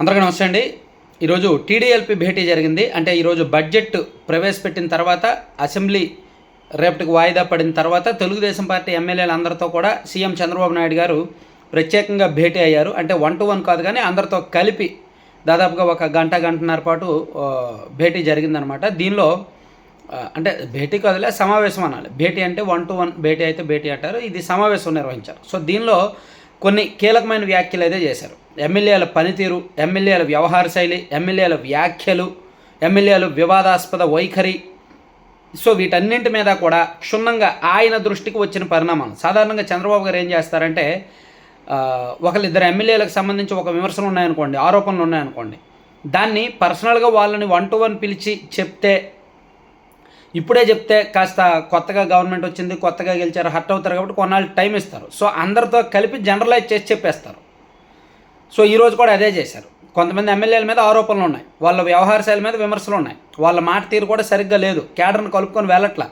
అందరికీ నమస్తే అండి. ఈరోజు టీడీఎల్పీ భేటీ జరిగింది. అంటే ఈరోజు బడ్జెట్ ప్రవేశపెట్టిన తర్వాత అసెంబ్లీ రేపటికి వాయిదా పడిన తర్వాత తెలుగుదేశం పార్టీ ఎమ్మెల్యేలు అందరితో కూడా సీఎం చంద్రబాబు నాయుడు గారు ప్రత్యేకంగా భేటీ అయ్యారు. అంటే వన్ టు వన్ కాదు కానీ అందరితో కలిపి దాదాపుగా ఒక గంట గంటన్నర పాటు భేటీ జరిగిందనమాట దీనిలో అంటే భేటీ కాదులే సమావేశం అనాలి. భేటీ అంటే వన్ టు వన్ భేటీ అయితే భేటీ అంటారు. ఇది సమావేశం నిర్వహించారు. సో దీనిలో కొన్ని కీలకమైన వ్యాఖ్యలు అయితే చేశారు. ఎమ్మెల్యేల పనితీరు ఎమ్మెల్యేల వ్యవహార శైలి ఎమ్మెల్యేల వ్యాఖ్యలు ఎమ్మెల్యేలు వివాదాస్పద వైఖరి. సో వీటన్నింటి మీద కూడా క్షుణ్ణంగా ఆయన దృష్టికి వచ్చిన పరిణామాలు. సాధారణంగా చంద్రబాబు గారు ఏం చేస్తారంటే ఒకళ్ళిద్దరు ఎమ్మెల్యేలకు సంబంధించి ఒక విమర్శలు ఉన్నాయనుకోండి ఆరోపణలు ఉన్నాయనుకోండి. దాన్ని పర్సనల్గా వాళ్ళని వన్ టు వన్ పిలిచి చెప్తే ఇప్పుడే చెప్తే కాస్త కొత్తగా గవర్నమెంట్ వచ్చింది కొత్తగా గెలిచారు హర్ట్ అవుతారు కాబట్టి కొన్నాళ్ళు టైం ఇస్తారు. సో అందరితో కలిపి జనరలైజ్ చేసి చెప్పేస్తారు. సో ఈరోజు కూడా అదే చేశారు. కొంతమంది ఎమ్మెల్యేల మీద ఆరోపణలు ఉన్నాయి. వాళ్ళ వ్యవహార శైలి మీద విమర్శలు ఉన్నాయి. వాళ్ళ మాట తీరు కూడా సరిగ్గా లేదు. కేడర్ని కలుపుకొని వెళ్ళట్లా.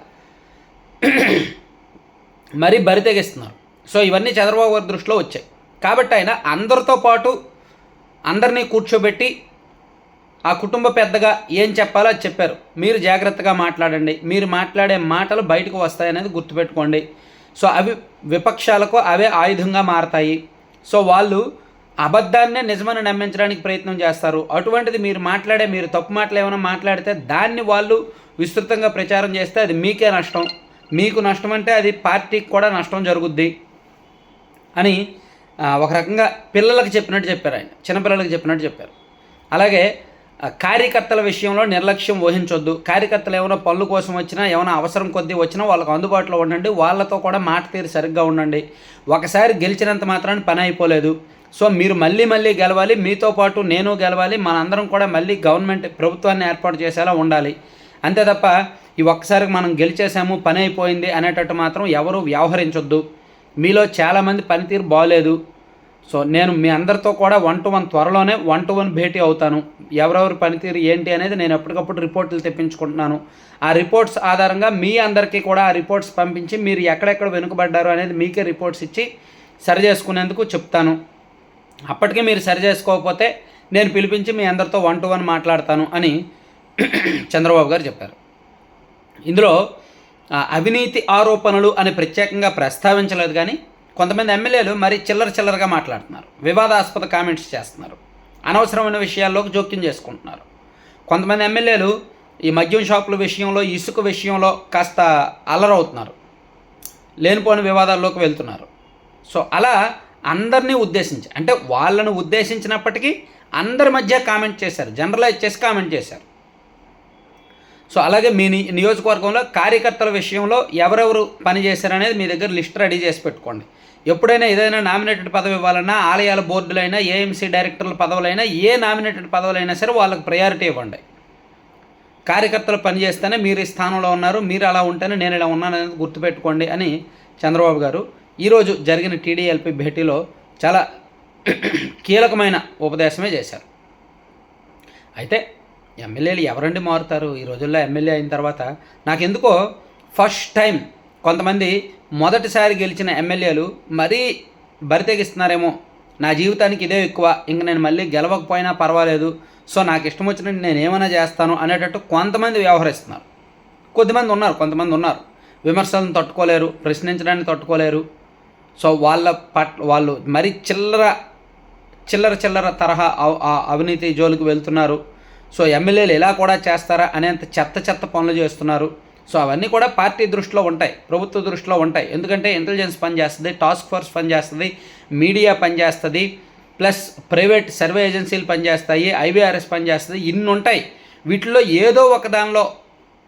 మరీ బరితెగిస్తున్నారు సో ఇవన్నీ చంద్రబాబు గారి దృష్టిలో వచ్చాయి. కాబట్టి ఆయన అందరితో పాటు అందరినీ కూర్చోబెట్టి ఆ కుటుంబ పెద్దగా ఏం చెప్పాలో అది చెప్పారు. మీరు జాగ్రత్తగా మాట్లాడండి. మీరు మాట్లాడే మాటలు బయటకు వస్తాయనేది గుర్తుపెట్టుకోండి. సో అవి విపక్షాలకు అవే ఆయుధంగా మారతాయి. సో వాళ్ళు అబద్ధాన్నే నిజమని నమ్మించడానికి ప్రయత్నం చేస్తారు. అటువంటిది మీరు మాట్లాడే మీరు తప్పు మాటలు ఏమైనా మాట్లాడితే దాన్ని వాళ్ళు విస్తృతంగా ప్రచారం చేస్తే అది మీకే నష్టం. మీకు నష్టం అంటే అది పార్టీకి కూడా నష్టం జరుగుద్ది అని ఒక రకంగా పిల్లలకు చెప్పినట్టు చెప్పారు ఆయన. చిన్నపిల్లలకు చెప్పినట్టు చెప్పారు. అలాగే కార్యకర్తల విషయంలో నిర్లక్ష్యం వహించొద్దు. కార్యకర్తలు ఏమైనా పనుల కోసం వచ్చినా ఏమైనా అవసరం కొద్దీ వచ్చినా వాళ్ళకు అందుబాటులో ఉండండి. వాళ్ళతో కూడా మాట తీరు సరిగ్గా ఉండండి. ఒకసారి గెలిచినంత మాత్రాన్ని పని అయిపోలేదు. సో మీరు మళ్ళీ మళ్ళీ గెలవాలి మీతో పాటు నేను గెలవాలి మనందరం కూడా మళ్ళీ గవర్నమెంట్ ప్రభుత్వాన్ని ఏర్పాటు చేసేలా ఉండాలి. అంతే తప్ప ఈ ఒక్కసారికి మనం గెలిచేసాము పని అయిపోయింది అనేటట్టు మాత్రం ఎవరు వ్యవహరించొద్దు. మీలో చాలామంది పనితీరు బాగలేదు సో నేను మీ అందరితో కూడా వన్ టు వన్ త్వరలోనే వన్ టు వన్ భేటీ అవుతాను. ఎవరెవరి పనితీరు ఏంటి అనేది నేను ఎప్పటికప్పుడు రిపోర్టులు తెప్పించుకుంటున్నాను. ఆ రిపోర్ట్స్ ఆధారంగా మీ అందరికీ కూడా ఆ రిపోర్ట్స్ పంపించి మీరు ఎక్కడెక్కడ వెనుకబడ్డారు అనేది మీకే రిపోర్ట్స్ ఇచ్చి సరి చేసుకునేందుకు చెప్తాను. అప్పటికే మీరు సరి చేసుకోకపోతే నేను పిలిపించి మీ అందరితో వన్ టు వన్ మాట్లాడతాను అని చంద్రబాబు గారు చెప్పారు. ఇందులో అవినీతి ఆరోపణలు అని ప్రత్యేకంగా ప్రస్తావించలేదు కానీ కొంతమంది ఎమ్మెల్యేలు మరి చిల్లర చిల్లరగా మాట్లాడుతున్నారు. వివాదాస్పద కామెంట్స్ చేస్తున్నారు. అనవసరమైన విషయాల్లోకి జోక్యం చేసుకుంటున్నారు. కొంతమంది ఎమ్మెల్యేలు ఈ మద్యం షాపుల విషయంలో ఇసుక విషయంలో కాస్త అల్లరవుతున్నారు లేనిపోని వివాదాల్లోకి వెళ్తున్నారు. సో అలా అందరినీ ఉద్దేశించి అంటే వాళ్ళను ఉద్దేశించినప్పటికీ అందరి మధ్య కామెంట్ చేశారు జనరలైజ్ చేసి కామెంట్ చేశారు. సో అలాగే మీ ని- నియోజకవర్గంలో కార్యకర్తల విషయంలో ఎవరెవరు పని చేశారనేది మీ దగ్గర లిస్ట్ రెడీ చేసి పెట్టుకోండి. ఎప్పుడైనా ఏదైనా నామినేటెడ్ పదవి ఇవ్వాలన్నా ఆలయాల బోర్డులైనా ఏఎంసీ డైరెక్టర్ల పదవులైనా ఏ నామినేటెడ్ పదవులైనా సరే వాళ్ళకి ప్రయారిటీ ఇవ్వండి. కార్యకర్తలు పనిచేస్తేనే మీరు ఈ స్థానంలో ఉన్నారు మీరు అలా ఉంటేనే నేను ఇలా ఉన్నాను అనేది గుర్తుపెట్టుకోండి అని చంద్రబాబు గారు ఈరోజు జరిగిన టీడీఎల్పీ భేటీలో చాలా కీలకమైన ఉపదేశమే చేశారు. అయితే ఎమ్మెల్యేలు ఎవరండి మారుతారు? ఈ రోజుల్లో ఎమ్మెల్యే అయిన తర్వాత నాకెందుకో ఫస్ట్ టైం కొంతమంది మొదటిసారి గెలిచిన ఎమ్మెల్యేలు మరీ బరితెగిస్తున్నారేమో. నా జీవితానికి ఇదే ఎక్కువ. ఇంక నేను మళ్ళీ గెలవకపోయినా పర్వాలేదు. సో నాకు ఇష్టం వచ్చినట్టు నేను ఏమైనా చేస్తాను అనేటట్టు కొంతమంది వ్యవహరిస్తున్నారు. కొద్దిమంది ఉన్నారు కొంతమంది ఉన్నారు. విమర్శలను తట్టుకోలేరు ప్రశ్నించడాన్ని తట్టుకోలేరు. సో వాళ్ళ పట్ వాళ్ళు మరి చిల్లర చిల్లర చిల్లర తరహా అవ- అవినీతి జోలికి వెళ్తున్నారు. సో ఎమ్మెల్యేలు ఇలా కూడా చేస్తారా అనేంత చెత్త చెత్త పనులు చేస్తున్నారు. సో అవన్నీ కూడా పార్టీ దృష్టిలో ఉంటాయి ప్రభుత్వ దృష్టిలో ఉంటాయి. ఎందుకంటే ఇంటెలిజెన్స్ పనిచేస్తుంది టాస్క్ ఫోర్స్ పనిచేస్తుంది మీడియా పనిచేస్తుంది ప్లస్ ప్రైవేట్ సర్వే ఏజెన్సీలు పనిచేస్తాయి ఐవీఆర్ఎస్ పనిచేస్తుంది ఇన్ని ఉంటాయి. వీటిలో ఏదో ఒక దానిలో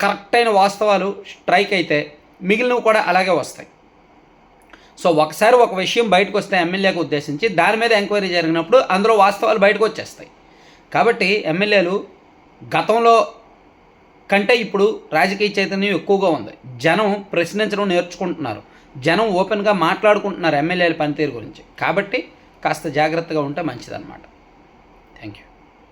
కరెక్ట్ అయిన వాస్తవాలు స్ట్రైక్ అయితే మిగిలినవి కూడా అలాగే వస్తాయి. సో ఒకసారి ఒక విషయం బయటకు వస్తే ఎమ్మెల్యేకు ఉద్దేశించి దాని మీద ఎంక్వైరీ జరిగినప్పుడు అందులో వాస్తవాలు బయటకు వచ్చేస్తాయి. కాబట్టి ఎమ్మెల్యేలు గతంలో కంటే ఇప్పుడు రాజకీయ చైతన్యం ఎక్కువగా ఉంది. జనం ప్రశ్నించడం నేర్చుకుంటున్నారు. జనం ఓపెన్గా మాట్లాడుకుంటున్నారు ఎమ్మెల్యేల పనితీరు గురించి. కాబట్టి కాస్త జాగ్రత్తగా ఉంటే మంచిదన్నమాట. Thank you